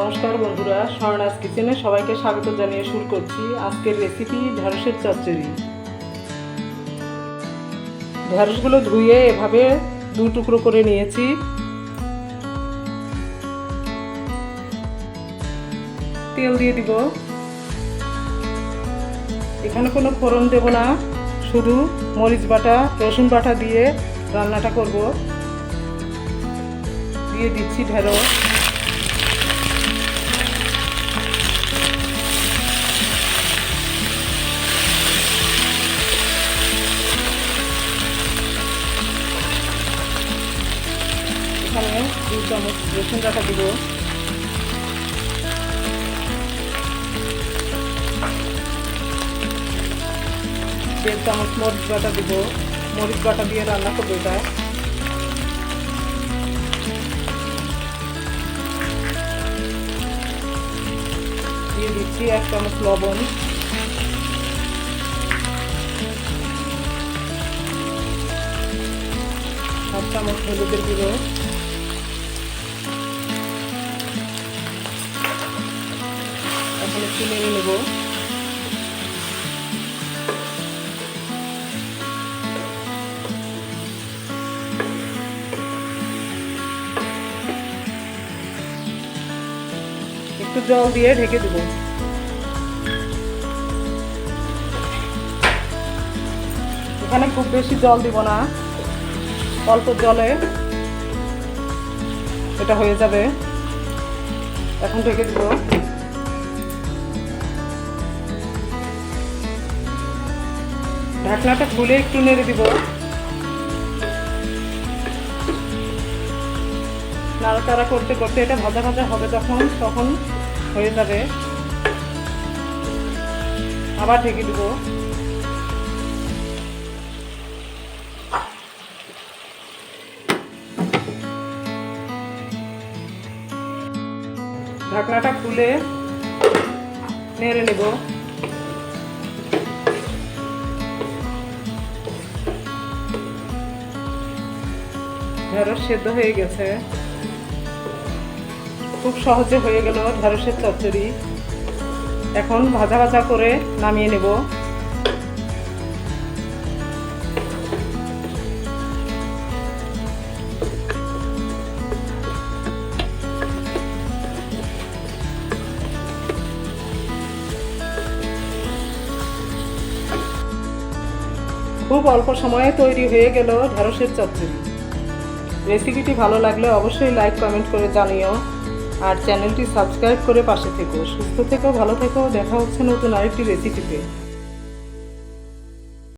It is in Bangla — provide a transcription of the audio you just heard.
নমস্কার বন্ধুরা স্বর্ণাজ কিচেনে সবাইকে স্বাগত জানিয়ে শুরু করছি আজকের রেসিপি ঢ্যাঁড়সের চচ্চড়ি। ঢ্যাঁড়সগুলো ধুয়ে এভাবে দু টুকরো করে নিয়েছি। তেল দিয়ে দিব। এখানে কোনো ফোড়ন দেব না, শুধু মরিচ বাটা, রসুন বাটা দিয়ে রান্নাটা করব। দিয়ে দিচ্ছি ঢেঁড়স। দু চামচ রসুন বাটা দিব দেড় চামচ মরিচ বাটা দিব, মরিচ বাটা দিয়ে রান্না করব এটা। দিয়ে দিচ্ছি এক চামচ লবণ হাফ চামচ হলুদের গুঁড়ো এখন নেড়ে নেব। একটু জল দিয়ে ঢেকে দেব। এখানে খুব বেশি জল দিব না, অল্প জলে এটা হয়ে যাবে। এখন ঢেকে দিব। ঢাকনাটা খুলে একটু নেড়ে দিব। নাড়াচাড়া করতে করতে এটা ভাজা ভাজা হবে যখন, তখন হয়ে যাবে। আবার ঢেকে দিব। ঢাকনাটা খুলে নেড়ে নেব। ঢেঁড়স সেদ্ধ হয়ে গেছে। খুব সহজে হয়ে গেল ঢেঁড়সের চচ্চড়ি। এখন ভাজা ভাজা করে নামিয়ে নেব। খুব অল্প সময়ে তৈরি হয়ে গেল ঢেঁড়সের চচ্চড়ি। রেসিপিটি ভালো লাগলে অবশ্যই লাইক কমেন্ট করে জানিও। আর চ্যানেলটি সাবস্ক্রাইব করে পাশে থেকো। সুস্থ থেকো, ভালো থেকো। দেখা হচ্ছে নতুন আরেকটি রেসিপিতে